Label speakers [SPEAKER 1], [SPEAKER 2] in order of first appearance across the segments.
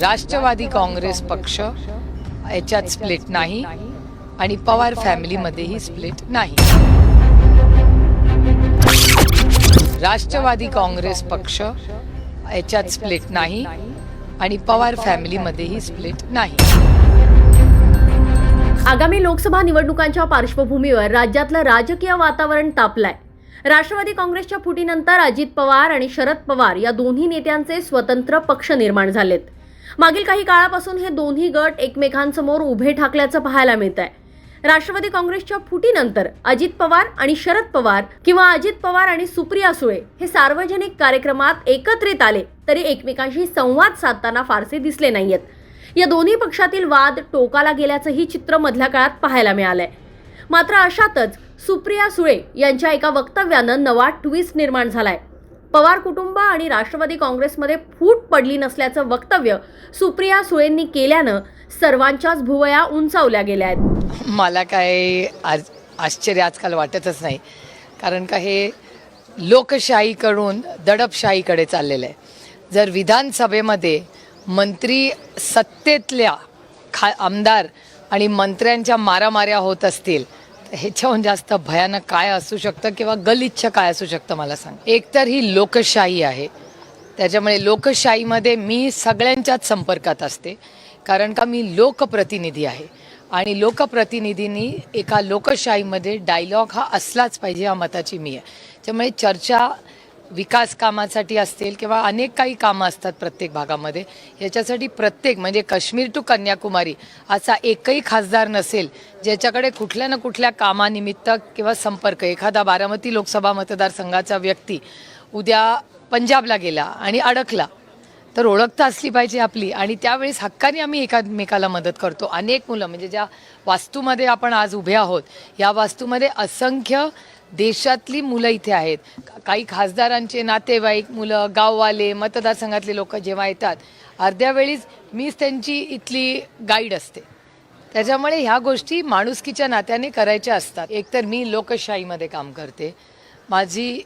[SPEAKER 1] राष्ट्रवादी काँग्रेस पक्ष याच्यात स्प्लिट नाही आणि पवार फॅमिलीमध्येही स्प्लिट नाही. राष्ट्रवादी काँग्रेस पक्ष याच्यात स्प्लिट नाही आणि पवार फॅमिलीमध्येही स्प्लिट नाही.
[SPEAKER 2] आगामी लोकसभा निवडणुकांच्या पार्श्वभूमीवर राज्यातलं राजकीय वातावरण तापलंय. राष्ट्रवादी काँग्रेसच्या फुटीनंतर अजित पवार आणि शरद पवार या दोन्ही नेत्यांचे स्वतंत्र पक्ष निर्माण झालेत. मागील काही काळापासून हे दोन्ही गट एकमेकांसमोर उभे ठाकल्याचं पाहायला मिळत आहे राष्ट्रवादी काँग्रेसच्या फुटीनंतर अजित पवार आणि शरद पवार किंवा अजित पवार आणि सुप्रिया सुळे हे सार्वजनिक कार्यक्रमात एकत्रित आले तरी एकमेकांशी संवाद साधताना फारसे दिसले नाहीयेत. या दोन्ही पक्षातील वाद टोकाला गेल्याचंही चित्र मधल्या काळात पाहायला मिळालंय. मात्र अशातच सुप्रिया सुळे यांच्या एका वक्तव्यानं नवा ट्विस्ट निर्माण झालाय. पवार कुटुंब आणि राष्ट्रवादी काँग्रेसमध्ये फूट पडली नसल्याचं वक्तव्य सुप्रिया सुळेंनी केल्यानं सर्वांच्याच भुवया उंचावल्या गेल्या आहेत.
[SPEAKER 1] मला काय आज आश्चर्य आजकाल वाटतच नाही. कारण का हे लोकशाहीकडून दडपशाहीकडे चाललेलं आहे. जर विधानसभेमध्ये मंत्री सत्तेतल्या खा आमदार आणि मंत्र्यांच्या मारामाऱ्या होत असतील ह्याच्याहून जास्त भयानक काय असू शकतं किंवा गलिच्छ काय असू शकतं मला सांग. एकतर ही लोकशाही आहे. त्याच्यामुळे लोकशाहीमध्ये मी सगळ्यांच्याच संपर्कात असते. कारण का मी लोकप्रतिनिधी आहे. आणि लोकप्रतिनिधींनी एका लोकशाहीमध्ये डायलॉग हा असलाच पाहिजे या मताची मी आहे. त्यामुळे चर्चा विकास कामासाठी असतील किंवा अनेक काही कामं असतात प्रत्येक भागामध्ये याच्यासाठी प्रत्येक म्हणजे काश्मीर टू कन्याकुमारी असा एकही खासदार नसेल ज्याच्याकडे कुठल्या ना कुठल्या कामानिमित्त किंवा संपर्क एखादा बारामती लोकसभा मतदारसंघाचा व्यक्ती उद्या पंजाबला गेला आणि अडकला तर ओळखता असली पाहिजे आपली. आणि त्यावेळेस हक्काने आम्ही एकामेकाला मदत करतो. अनेक मुलं म्हणजे ज्या वास्तूमध्ये आपण आज उभे आहोत या वास्तूमध्ये असंख्य देशातली मुलं इथे आहेत. काही खासदारांचे नातेवाईक मुलं गाववाले मतदारसंघातले लोक जेव्हा येतात अर्ध्या वेळीच मीच त्यांची इथली गाईड असते. त्याच्यामुळे ह्या गोष्टी माणुसकीच्या नात्याने करायच्या असतात. एकतर मी लोकशाहीमध्ये काम करते. माझी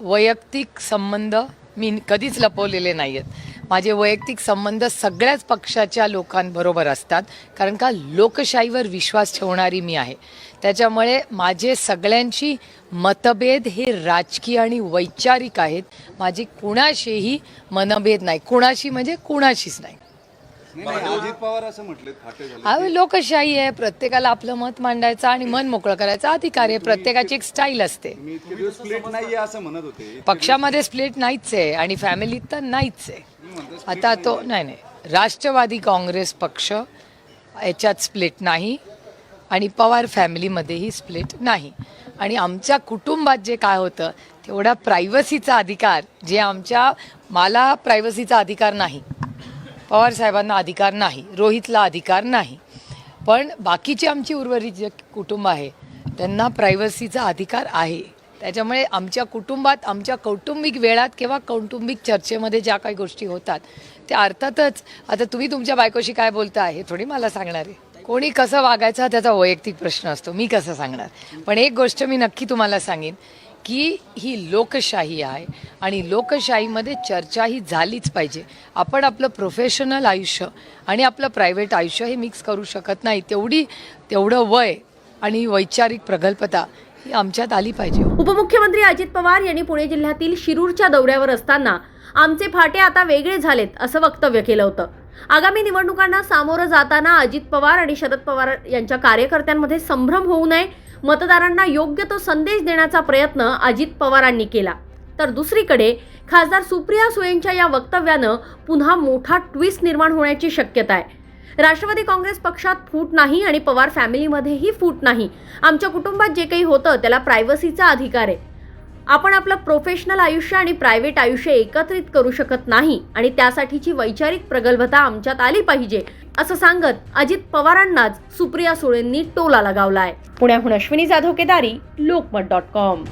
[SPEAKER 1] वैयक्तिक संबंध मी कधीच लपवलेले नाही आहेत माझे वैयक्तिक संबंध सगळ्याच पक्षाच्या लोकांबरोबर असतात कारण का लोकशाहीवर विश्वास ठेवणारी मी आहे त्याच्यामुळे माझे सगळ्यांची मतभेद हे राजकीय आणि वैचारिक आहेत माझी कुणाशीही मनभेद नाही कुणाशी म्हणजे कुणाशीच नाही
[SPEAKER 3] अजित पवार असं म्हटले
[SPEAKER 1] लोकशाही आहे प्रत्येकाला आपलं मत मांडायचं आणि मन मोकळं करायचा अधिकार आहे प्रत्येकाची एक स्टाईल असते पक्षामध्ये स्प्लिट नाहीच आहे आणि फॅमिलीत तर नाहीच आहे आता तो नाही नाही. राष्ट्रवादी काँग्रेस पक्ष याच्यात स्प्लिट नाही आणि पवार फॅमिलीमध्येही स्प्लिट नाही. आणि आमच्या कुटुंबात जे काय होतं तेवढा प्रायव्हसीचा अधिकार जे आमच्या मला प्रायव्हसीचा अधिकार नाही. पवार साहेबांना अधिकार नाही रोहितला अधिकार नाही. पण बाकीची आमची उर्वरित जे कुटुंब आहे त्यांना प्रायव्हसीचा अधिकार आहे. त्याच्यामुळे आमच्या कुटुंबात आमच्या कौटुंबिक वेळात किंवा कौटुंबिक चर्चेमध्ये ज्या काही गोष्टी होतात त्या अर्थातच आता तुम्ही तुमच्या बायकोशी काय बोलता हे थोडी मला सांगणार आहे. कोणी कसं वागायचं त्याचा वैयक्तिक प्रश्न असतो मी कसं सांगणार? पण एक गोष्ट मी नक्की तुम्हाला सांगेन की ही लोकशाही आहे आणि लोकशाहीमध्ये चर्चा ही झालीच पाहिजे. आपण आपलं प्रोफेशनल आयुष्य आणि आपलं प्रायव्हेट आयुष्य हे मिक्स करू शकत नाही. तेवढी तेवढं वय आणि वैचारिक प्रगल्भता आमच्यात आली पाहिजे हो.
[SPEAKER 2] उपमुख्यमंत्री अजित पवार यांनी पुणे जिल्ह्यातील शिरूरच्या दौऱ्यावर असताना आमचे फाटे आता वेगळे झालेत असं वक्तव्य केलं होतं. आगामी निवडणुकांना सामोरं जाताना अजित पवार आणि शरद पवार यांच्या कार्यकर्त्यांमध्ये संभ्रम होऊ नये मतदारांना योग्य तो संदेश देण्याचा प्रयत्न अजित पवारांनी केला. तर दुसरीकडे खासदार सुप्रिया सुळेंच्या या वक्तव्यानं पुन्हा मोठा ट्विस्ट निर्माण होण्याची शक्यता आहे. राष्ट्रवादी काँग्रेस पक्षात फूट नाही आणि पवार फॅमिलीमध्येही फूट नाही. आमच्या कुटुंबात जे काही होतं त्याला प्रायव्हसीचा अधिकार आहे. आपण आपलं प्रोफेशनल आयुष्य आणि प्रायव्हेट आयुष्य एकत्रित करू शकत नाही आणि त्यासाठीची वैचारिक प्रगल्भता आमच्यात आली पाहिजे असं सांगत अजित पवारांनाच सुप्रिया सुळेंनी टोला लगावलाय. पुण्याहून अश्विनी जाधव केदारी लोकमत डॉट कॉम.